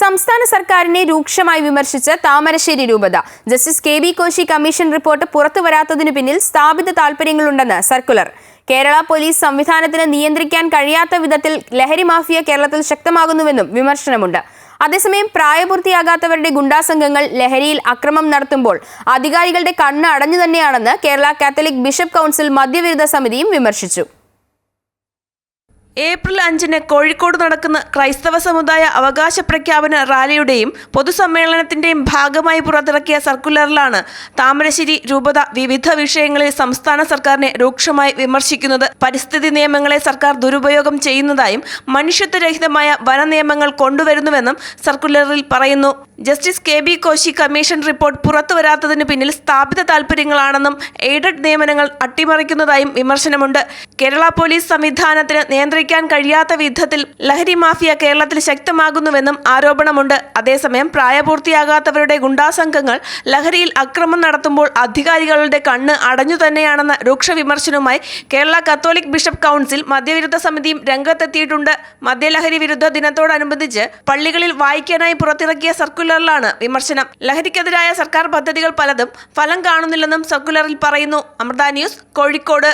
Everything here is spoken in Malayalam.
സംസ്ഥാന സർക്കാരിനെ രൂക്ഷമായി വിമർശിച്ച താമരശ്ശേരി രൂപത. Justice K B Koshi commission report പുറത്തുവരാത്തതിനു പിന്നിൽ സ്ഥാപിത താൽപര്യങ്ങളുണ്ടെന്ന് സർക്കുലർ. കേരള പോലീസ് സംവിധാനത്തിന് നിയന്ത്രിക്കാൻ കഴിയാത്ത വിധത്തിൽ ലഹരി മാഫിയ കേരളത്തിൽ ശക്തമാകുന്നുവെന്നും വിമർശനമുണ്ട്. അതേസമയം പ്രായപൂർത്തിയാകാത്തവരുടെ ഗുണ്ടാസംഘങ്ങൾ ലഹരിയിൽ അക്രമം നടത്തുമ്പോൾ അധികാരികളുടെ കണ്ണ് അടഞ്ഞു തന്നെയാണെന്ന് കേരള കാത്തലിക് ബിഷപ്പ് കൗൺസിൽ മദ്യവിരുദ്ധ സമിതിയും വിമർശിച്ചു. ഏപ്രിൽ അഞ്ചിന് കോഴിക്കോട് നടക്കുന്ന ക്രൈസ്തവ സമുദായ അവകാശ പ്രഖ്യാപന റാലിയുടെയും പൊതുസമ്മേളനത്തിന്റെയും ഭാഗമായി പുറത്തിറക്കിയ സർക്കുലറിലാണ് താമരശ്ശേരി രൂപത വിവിധ വിഷയങ്ങളിൽ സംസ്ഥാന സർക്കാരിനെ രൂക്ഷമായി വിമർശിക്കുന്നത്. പരിസ്ഥിതി നിയമങ്ങളെ സർക്കാർ ദുരുപയോഗം ചെയ്യുന്നതായും മനുഷ്യത്വരഹിതമായ വന നിയമങ്ങൾ കൊണ്ടുവരുന്നുവെന്നും സർക്കുലറിൽ പറയുന്നു. Justice K B Koshi commission report പുറത്തുവരാത്തതിന് പിന്നിൽ സ്ഥാപിത താൽപര്യങ്ങളാണെന്നും എയ്ഡഡ് നിയമനങ്ങൾ അട്ടിമറിക്കുന്നതായും വിമർശനമുണ്ട്. കേരള പോലീസ് സംവിധാനത്തിന് നിയന്ത്രിക്കാൻ കഴിയാത്ത വിധത്തിൽ ലഹരി മാഫിയ കേരളത്തിൽ ശക്തമാകുന്നുവെന്നും ആരോപണമുണ്ട്. അതേസമയം പ്രായപൂർത്തിയാകാത്തവരുടെ ഗുണ്ടാസംഘങ്ങൾ ലഹരിയിൽ അക്രമം നടത്തുമ്പോൾ അധികാരികളുടെ കണ്ണ് അടഞ്ഞു തന്നെയാണെന്ന രൂക്ഷ വിമർശനവുമായി കേരള കത്തോലിക് ബിഷപ്പ് കൗൺസിൽ മദ്യവിരുദ്ധ സമിതിയും രംഗത്തെത്തിയിട്ടുണ്ട്. മദ്യലഹരി വിരുദ്ധ ദിനത്തോടനുബന്ധിച്ച് പള്ളികളിൽ വായിക്കാനായി പുറത്തിറക്കിയ സർക്കുലറിലാണ് വിമർശനം. ലഹരിക്കെതിരായ സർക്കാർ പദ്ധതികൾ പലതും ഫലം കാണുന്നില്ലെന്നും സർക്കുലറിൽ പറയുന്നു. അമൃത ന്യൂസ് കോഴിക്കോട്.